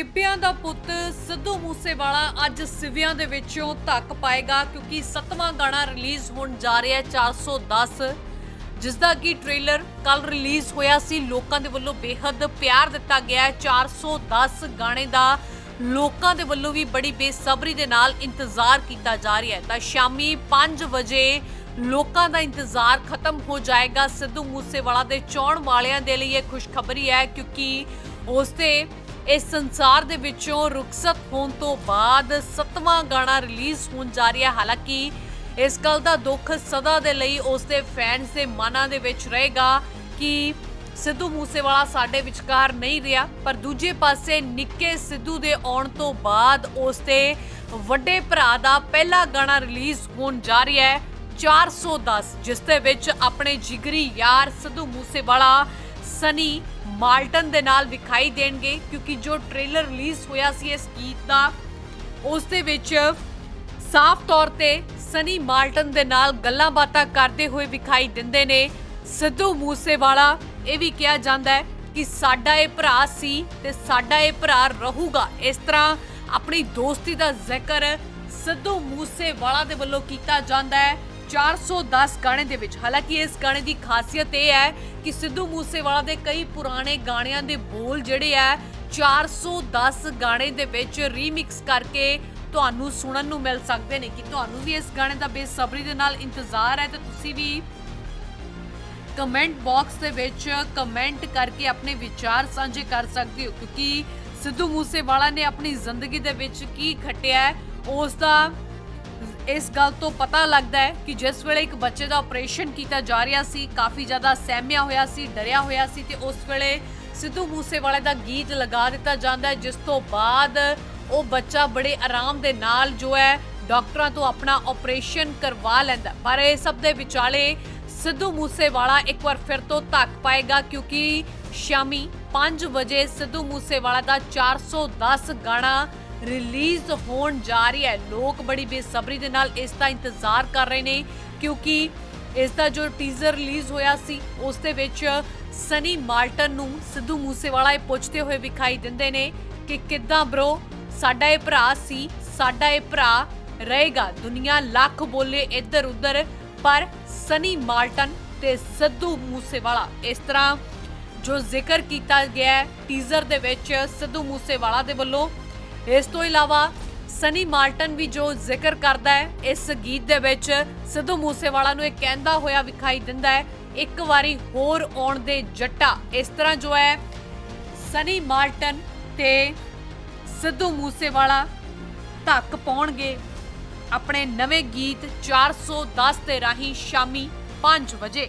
ਟਿੱਬਿਆਂ ਦਾ ਪੁੱਤ ਸਿੱਧੂ ਮੂਸੇਵਾਲਾ ਅੱਜ ਸਿਵਿਆਂ ਦੇ ਵਿੱਚੋਂ ਧੱਕ ਪਾਏਗਾ ਕਿਉਂਕਿ ਸੱਤਵਾਂ ਗਾਣਾ ਰਿਲੀਜ਼ ਹੋਣ ਜਾ ਰਿਹਾ ਹੈ 410 ਜਿਸ ਦਾ ਕਿ ਟ੍ਰੇਲਰ ਕੱਲ ਰਿਲੀਜ਼ ਹੋਇਆ ਸੀ। ਲੋਕਾਂ ਦੇ ਵੱਲੋਂ ਬੇਹੱਦ ਪਿਆਰ ਦਿੱਤਾ ਗਿਆ ਹੈ। 410 ਗਾਣੇ ਦਾ ਲੋਕਾਂ ਦੇ ਵੱਲੋਂ ਵੀ ਬੜੀ ਬੇਸਬਰੀ ਦੇ ਨਾਲ ਇੰਤਜ਼ਾਰ ਕੀਤਾ ਜਾ ਰਿਹਾ ਹੈ। ਤਾਂ ਸ਼ਾਮੀ 5 ਵਜੇ ਲੋਕਾਂ ਦਾ ਇੰਤਜ਼ਾਰ ਖਤਮ ਹੋ ਜਾਏਗਾ। ਸਿੱਧੂ ਮੂਸੇਵਾਲਾ ਦੇ ਚਾਹਣ ਵਾਲਿਆਂ ਦੇ ਲਈ ਇਹ ਖੁਸ਼ਖਬਰੀ ਹੈ ਕਿਉਂਕਿ ਉਸ ਤੇ ਇਸ ਸੰਸਾਰ ਦੇ ਵਿੱਚੋਂ ਰੁਖਸਤ ਹੋਣ ਤੋਂ ਬਾਅਦ ਸੱਤਵਾਂ ਗਾਣਾ ਰਿਲੀਜ਼ ਹੋਣ ਜਾ ਰਿਹਾ ਹੈ। ਹਾਲਾਂਕਿ ਇਸ ਗੱਲ ਦਾ ਦੁੱਖ ਸਦਾ ਦੇ ਲਈ ਉਸ ਦੇ ਫੈਨਸ ਦੇ ਮਨਾਂ ਦੇ ਵਿੱਚ ਰਹੇਗਾ ਕਿ ਸਿੱਧੂ ਮੂਸੇਵਾਲਾ ਸਾਡੇ ਵਿਚਕਾਰ ਨਹੀਂ ਰਿਹਾ, ਪਰ ਦੂਜੇ ਪਾਸੇ ਨਿੱਕੇ ਸਿੱਧੂ ਦੇ ਆਉਣ ਤੋਂ ਬਾਅਦ ਉਸ ਦੇ ਵੱਡੇ ਭਰਾ ਦਾ ਪਹਿਲਾ ਗਾਣਾ ਰਿਲੀਜ਼ ਹੋਣ ਜਾ ਰਿਹਾ ਹੈ। 410 ਜਿਸ ਦੇ ਵਿੱਚ ਆਪਣੇ ਜਿਗਰੀ ਯਾਰ ਸਿੱਧੂ ਮੂਸੇਵਾਲਾ ਸਨੀ ਮਾਲਟਨ ਦੇ ਨਾਲ ਵਿਖਾਈ ਦੇਣਗੇ, ਕਿਉਂਕਿ ਜੋ ਟ੍ਰੇਲਰ ਰਿਲੀਜ਼ ਹੋਇਆ ਸੀ ਇਸ ਗੀਤ ਦਾ, ਉਸ ਦੇ ਵਿੱਚ ਸਾਫ਼ ਤੌਰ ਤੇ ਸਨੀ ਮਾਲਟਨ ਦੇ ਨਾਲ ਗੱਲਾਂ ਬਾਤਾਂ ਕਰਦੇ ਹੋਏ ਵਿਖਾਈ ਦਿੰਦੇ ਨੇ। ਸਿੱਧੂ ਮੂਸੇਵਾਲਾ ਇਹ ਵੀ ਕਿਹਾ ਜਾਂਦਾ ਹੈ ਕਿ ਸਾਡਾ ਇਹ ਭਰਾ ਸੀ ਤੇ ਸਾਡਾ ਇਹ ਭਰਾ ਰਹੂਗਾ। ਇਸ ਤਰ੍ਹਾਂ ਆਪਣੀ ਦੋਸਤੀ ਦਾ ਜ਼ਿਕਰ ਸਿੱਧੂ ਮੂਸੇਵਾਲਾ ਦੇ ਵੱਲੋਂ ਕੀਤਾ ਜਾਂਦਾ ਹੈ। 410 ਗਾਣੇ ਦੇ ਵਿੱਚ। ਹਾਲਾਂਕਿ ਇਸ ਗਾਣੇ ਦੀ ਖਾਸੀਅਤ ਇਹ ਹੈ ਕਿ ਸਿੱਧੂ ਮੂਸੇਵਾਲਾ ਦੇ ਕਈ ਪੁਰਾਣੇ ਗਾਣਿਆਂ ਦੇ ਬੋਲ ਜਿਹੜੇ ਆ 410 ਗਾਣੇ ਦੇ ਵਿੱਚ ਰੀਮਿਕਸ ਕਰਕੇ ਤੁਹਾਨੂੰ ਸੁਣਨ ਨੂੰ ਮਿਲ ਸਕਦੇ ਨੇ ਕਿ ਤੁਹਾਨੂੰ ਵੀ ਇਸ ਗਾਣੇ ਦਾ ਬੇਸਬਰੀ ਦੇ ਨਾਲ ਇੰਤਜ਼ਾਰ ਹੈ ਤੇ ਤੁਸੀਂ ਵੀ ਕਮੈਂਟ ਬਾਕਸ ਦੇ ਵਿੱਚ ਕਮੈਂਟ ਕਰਕੇ ਆਪਣੇ ਵਿਚਾਰ ਸਾਂਝੇ ਕਰ ਸਕਦੇ ਹੋ, ਕਿਉਂਕਿ ਸਿੱਧੂ ਮੂਸੇਵਾਲਾ ਨੇ ਆਪਣੀ ਜ਼ਿੰਦਗੀ ਦੇ ਵਿੱਚ ਕੀ ਖੱਟਿਆ ਹੈ, ਉਸ ਦਾ ਇਸ ਗੱਲ ਤੋਂ ਪਤਾ ਲੱਗਦਾ ਹੈ ਕਿ ਜਿਸ ਵੇਲੇ ਇੱਕ ਬੱਚੇ ਦਾ ਆਪਰੇਸ਼ਨ ਕੀਤਾ ਜਾ ਰਿਹਾ ਸੀ, ਕਾਫੀ ਜ਼ਿਆਦਾ ਸਹਿਮਿਆ ਹੋਇਆ ਸੀ, ਡਰਿਆ ਹੋਇਆ ਸੀ ਤੇ ਉਸ ਵੇਲੇ ਸਿੱਧੂ ਮੂਸੇਵਾਲੇ ਦਾ ਗੀਤ ਲਗਾ ਦਿੱਤਾ ਜਾਂਦਾ ਹੈ, ਜਿਸ ਤੋਂ ਬਾਅਦ ਉਹ ਬੱਚਾ ਬੜੇ ਆਰਾਮ ਦੇ ਨਾਲ ਜੋ ਹੈ ਡਾਕਟਰਾਂ ਤੋਂ ਆਪਣਾ ਆਪਰੇਸ਼ਨ ਕਰਵਾ ਲੈਂਦਾ ਪਰ ਇਹ ਸਭ ਦੇ ਵਿਚਾਲੇ ਸਿੱਧੂ ਮੂਸੇਵਾਲਾ ਇੱਕ ਵਾਰ ਫਿਰ ਤੋਂ ਧੱਕ ਪਾਏਗਾ ਕਿਉਂਕਿ ਸ਼ਾਮੀ 5 ਵਜੇ ਸਿੱਧੂ ਮੂਸੇਵਾਲਾ ਦਾ 410 ਗਾਣਾ ਰਿਲੀਜ਼ ਹੋਣ ਜਾ ਰਹੀ ਹੈ। ਲੋਕ ਬੜੀ ਬੇਸਬਰੀ ਦੇ ਨਾਲ ਇਸ ਦਾ ਇੰਤਜ਼ਾਰ ਕਰ ਰਹੇ ਨੇ, ਕਿਉਂਕਿ ਇਸ ਦਾ ਜੋ ਟੀਜ਼ਰ ਰਿਲੀਜ਼ ਹੋਇਆ ਸੀ, ਉਸ ਦੇ ਵਿੱਚ ਸਨੀ ਮਾਲਟਨ ਨੂੰ ਸਿੱਧੂ ਮੂਸੇਵਾਲਾ ਇਹ ਪੁੱਛਦੇ ਹੋਏ ਵਿਖਾਈ ਦਿੰਦੇ ਨੇ ਕਿ ਕਿੱਦਾਂ ਬ్రో ਸਾਡਾ ਇਹ ਭਰਾ ਸੀ, ਸਾਡਾ ਇਹ ਭਰਾ ਰਹੇਗਾ। ਦੁਨੀਆ ਲੱਖ ਬੋਲੇ ਇੱਧਰ ਉੱਧਰ, ਪਰ ਸਨੀ ਮਾਲਟਨ ਤੇ ਸਿੱਧੂ ਮੂਸੇਵਾਲਾ ਇਸ ਤਰ੍ਹਾਂ ਜੋ ਜ਼ਿਕਰ ਕੀਤਾ ਗਿਆ ਹੈ ਟੀਜ਼ਰ ਦੇ ਵਿੱਚ ਸਿੱਧੂ ਮੂਸੇਵਾਲਾ ਦੇ ਵੱਲੋਂ ਇਸ ਤੋਂ ਇਲਾਵਾ ਸਨੀ ਮਾਲਟਨ ਵੀ ਜੋ ਜ਼ਿਕਰ ਕਰਦਾ ਹੈ, ਇਸ ਗੀਤ ਦੇ ਵਿੱਚ ਸਿੱਧੂ ਮੂਸੇਵਾਲਾ ਨੂੰ ਇਹ ਕਹਿੰਦਾ ਹੋਇਆ ਵਿਖਾਈ ਦਿੰਦਾ ਹੈ, ਇੱਕ ਵਾਰੀ ਹੋਰ ਆਉਣ ਦੇ ਜੱਟਾ। ਇਸ ਤਰ੍ਹਾਂ ਜੋ ਹੈ, ਸਨੀ ਮਾਲਟਨ ਤੇ ਸਿੱਧੂ ਮੂਸੇਵਾਲਾ ਧੱਕ ਪਾਉਣਗੇ ਆਪਣੇ ਨਵੇਂ ਗੀਤ 410 ਦੇ ਰਾਹੀਂ ਸ਼ਾਮੀ 5 ਵਜੇ।